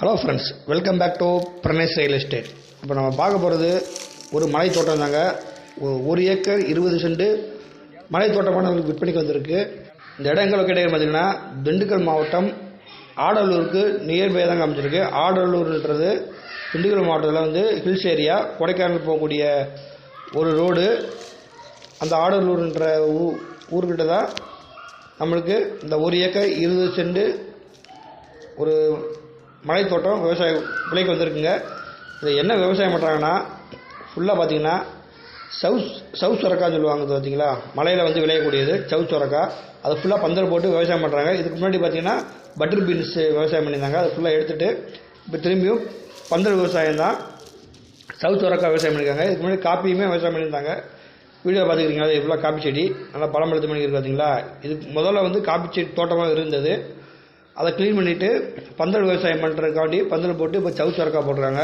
Hello friends welcome back to Pranesh real estate இப்போ நம்ம பார்க்க போகிறது ஒரு மலை தோட்டம் தாங்க. ஒ- ஒரு ஏக்கர் இருபது சென்ட் மலை தோட்டமான விற்பனைக்கு வந்திருக்கு. இந்த இடம் எங்கே பார்த்தீங்கன்னா திண்டுக்கல் மாவட்டம் ஆடலூருக்கு நியர்பை தாங்க அமைச்சிருக்கு ஆடலூர்ன்றது திண்டுக்கல் மாவட்டத்தில் வந்து ஹில்ஸ் ஏரியா கொடைக்கானல் போகக்கூடிய ஒரு ரோடு அந்த ஆடலூர்ன்ற ஊ ஊர்கிட்ட தான் நம்மளுக்கு இந்த ஒரு ஏக்கர் இருபது சென்ட் ஒரு மலைத்தோட்டம் விவசாய விலைக்கு வந்திருக்குங்க. இது என்ன விவசாயம் பண்ணுறாங்கன்னா ஃபுல்லாக பார்த்தீங்கன்னா சவுஸ் சவுஸ் சுரக்கான்னு சொல்லுவாங்க பார்த்தீங்களா மலையில் வந்து விளையக்கூடியது சவுஸ் சுரக்கா. அது ஃபுல்லாக பந்தல் போட்டு விவசாயம் பண்ணுறாங்க இதுக்கு முன்னாடி பார்த்தீங்கன்னா பட்டர் பீன்ஸ் விவசாயம் பண்ணியிருந்தாங்க. அதை ஃபுல்லாக எடுத்துகிட்டு இப்போ திரும்பியும் பந்தல் விவசாயம் தான். சவுத் சுரக்கா விவசாயம் பண்ணியிருக்காங்க. இதுக்கு முன்னாடி காப்பியுமே விவசாயம் பண்ணியிருந்தாங்க. வீடியோ பார்த்துக்கிறீங்களா இது ஃபுல்லாக காப்பி செடி. நல்லா பழம் எடுத்து பண்ணிக்கிறது பார்த்தீங்களா இது முதல்ல வந்து காப்பி செடி தோட்டமாக இருந்தது. அதை க்ளீன் பண்ணிவிட்டு பந்தல் விவசாயம் பண்ணுறதுக்காண்டி பந்தல் போட்டு இப்போ சவுத் சுரக்கா போடுறாங்க.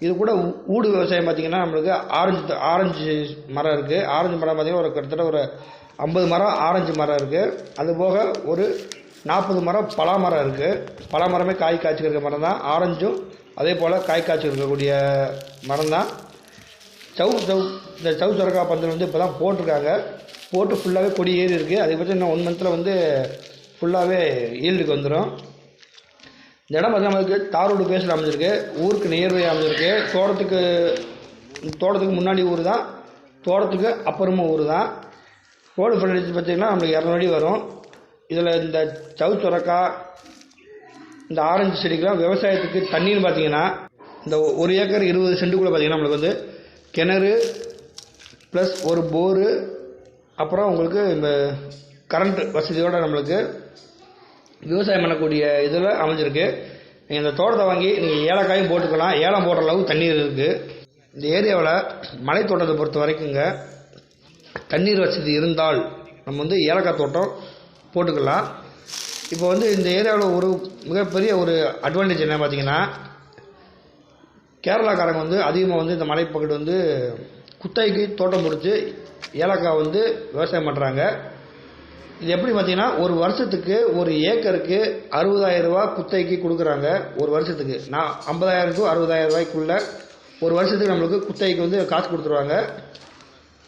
இது கூட ஊ- ஊடு விவசாயம் பார்த்தீங்கன்னா நம்மளுக்கு ஆரஞ்சு த- ஆரஞ்சு மரம் இருக்குது ஆரஞ்சு மரம் பார்த்தீங்கன்னா ஒரு கிட்டத்தட்ட ஒரு ஐம்பது மரம் ஆரஞ்சு மரம் இருக்குது அது போக ஒரு நாற்பது மரம் பலா மரம் இருக்குது பலா மரமே காய் காய்ச்சிருக்க மரம் தான். ஆரஞ்சும் அதே போல் காய் காய்ச்சிருக்கக்கூடிய மரம் தான். சவு சவு இந்த சவு சுரக்கா பந்தல் வந்து இப்போ தான் போட்டிருக்காங்க. போட்டு ஃபுல்லாகவே கொடி ஏறி இருக்குது அதிகபட்சம் இன்னும் ஒன் மந்தில் வந்து ஃபுல்லாகவே ஈல்டுக்கு வந்துடும் இந்த இடம் பார்த்தீங்கன்னா நமக்கு தார் ரோடு பேஸில் அமைஞ்சிருக்கு. ஊருக்கு நியர்பை அமைஞ்சிருக்கு. தோட்டத்துக்கு தோட்டத்துக்கு முன்னாடி ஊர் தான். தோட்டத்துக்கு அப்புறமா ஊர் தான். ரோடு ஃப்ரண்டேஜ் பார்த்தீங்கன்னா நம்மளுக்கு இரநூறு அடி வரும். இதில் இந்த சவு சுரக்கா இந்த ஆரஞ்சு செடிக்கெலாம் விவசாயத்துக்கு தண்ணின்னு பார்த்தீங்கன்னா இந்த ஒரு ஏக்கர் இருபது சென்ட்டுக்குள்ளே பார்த்தீங்கன்னா நம்மளுக்கு வந்து கிணறு ப்ளஸ் ஒரு போரு அப்புறம் உங்களுக்கு இந்த கரண்ட் வசதியோடு நம்மளுக்கு விவசாயம் பண்ணக்கூடிய இதில் அமைஞ்சிருக்கு. நீங்கள் இந்த தோட்டத்தை வாங்கி நீங்கள் ஏலக்காயும் போட்டுக்கலாம். ஏலம் போடுற அளவுக்கு தண்ணீர் இருக்குது இந்த ஏரியாவில் மலை தோட்டத்தை பொறுத்த வரைக்குங்க தண்ணீர் வசதி இருந்தால் நம்ம வந்து ஏலக்காய் தோட்டம் போட்டுக்கலாம். இப்போ வந்து இந்த ஏரியாவில் ஒரு மிகப்பெரிய ஒரு அட்வான்டேஜ் என்ன பார்த்தீங்கன்னா கேரளாக்காரங்க வந்து அதிகமாக வந்து இந்த மலைப்பகுதி வந்து குத்தகைக்கு தோட்டம் பிடிச்சி ஏலக்காய் வந்து விவசாயம் பண்ணுறாங்க இது எப்படி பார்த்தீங்கன்னா ஒரு வருஷத்துக்கு ஒரு ஏக்கருக்கு அறுபதாயிரம் ரூபாய் குத்தகைக்கு கொடுக்குறாங்க ஒரு வருஷத்துக்கு. நான் ஐம்பதாயிரம் டு அறுபதாயிரம் ரூபாய்க்குள்ள ஒரு வருஷத்துக்கு நம்மளுக்கு குத்தகைக்கு வந்து காசு கொடுத்துருவாங்க.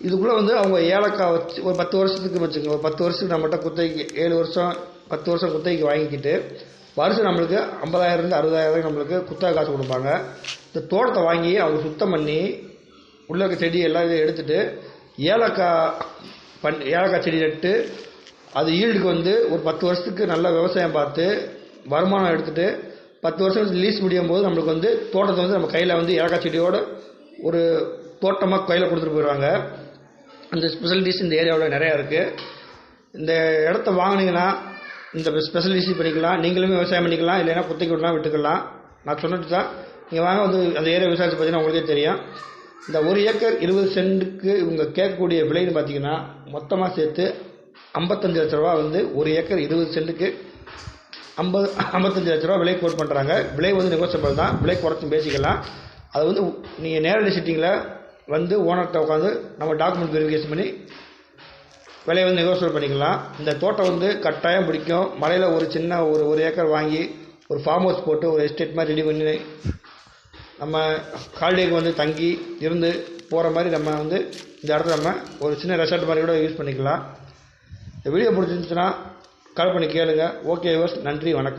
இதுக்குள்ளே வந்து அவங்க ஏலக்காய் வச்சு ஒரு பத்து வருஷத்துக்கு வச்சுக்கோங்க ஒரு பத்து வருஷத்துக்கு நம்மகிட்ட குத்தகைக்கு ஏழு வருஷம் பத்து வருஷம் குத்தகைக்கு வாங்கிக்கிட்டு வருஷம் நம்மளுக்கு ஐம்பதாயிரம்லேருந்து அறுபதாயிரம் ரூபாய் நம்மளுக்கு குத்தகை காசு கொடுப்பாங்க. இந்த தோட்டத்தை வாங்கி அவங்க சுத்தம் பண்ணி உள்ள இருக்க செடி எல்லாம் இதை எடுத்துட்டு ஏலக்காய் பண் ஏலக்காய் செடி நட்டு அது ஈல்டுக்கு வந்து ஒரு பத்து வருஷத்துக்கு நல்ல விவசாயம் பார்த்து வருமானம் எடுத்துகிட்டு பத்து வருஷம் லீஸ் முடியும் போது நம்மளுக்கு வந்து தோட்டத்தை வந்து நம்ம கையில் வந்து ஏலக்காய் செடியோட ஒரு தோட்டமாக கையில் கொடுத்துட்டு போயிடுவாங்க. அந்த ஸ்பெஷலிட்டிஸ் இந்த ஏரியாவில் நிறையா இருக்குது இந்த இடத்த வாங்கினீங்கன்னா இந்த ஸ்பெஷலிட்டி பண்ணிக்கலாம். நீங்களுமே விவசாயம் பண்ணிக்கலாம். இல்லைன்னா குத்தைக்கு விடலாம் விட்டுக்கலாம். நான் சொன்னது தான். நீங்கள் வாங்க வந்து அந்த ஏரியா விசாரிச்சு பார்த்தீங்கன்னா உங்களுக்கே தெரியும். இந்த ஒரு ஏக்கர் இருபது சென்ட்டுக்கு இவங்க கேட்கக்கூடிய விலைன்னு பார்த்தீங்கன்னா மொத்தமாக சேர்த்து ஐம்பத்தஞ்சு லட்ச ரூபா வந்து ஒரு ஏக்கர் இருபது சென்ட்டுக்கு ஐம்பது ஐம்பத்தஞ்சு லட்ச ரூபா விலை கோட் பண்ணுறாங்க விலை வந்து நெகோசியபிள் தான். விலை குறைச்சும் பேசிக்கலாம். அது வந்து நீங்கள் நேரடி சிட்டிங்கில் வந்து ஓனர்கிட்ட உட்காந்து நம்ம டாக்குமெண்ட் வெரிஃபிகேஷன் பண்ணி விலையை வந்து நெகோசியேட் பண்ணிக்கலாம். இந்த தோட்டம் வந்து கட்டாயம் பிடிக்கும். மலையில் ஒரு சின்ன ஒரு ஒரு ஏக்கர் வாங்கி ஒரு ஃபார்ம் ஹவுஸ் போட்டு ஒரு எஸ்டேட் மாதிரி ரெடி பண்ணி நம்ம ஹாலிடேக்கு வந்து தங்கி இருந்து போகிற மாதிரி நம்ம வந்து இந்த இடத்துல நம்ம ஒரு சின்ன ரெசார்ட் மாதிரி கூட யூஸ் பண்ணிக்கலாம். இந்த வீடியோ பிடிச்சிருந்துச்சுன்னா கால் பண்ணி கேளுங்கள் ஓகே யூஸ் நன்றி வணக்கம்.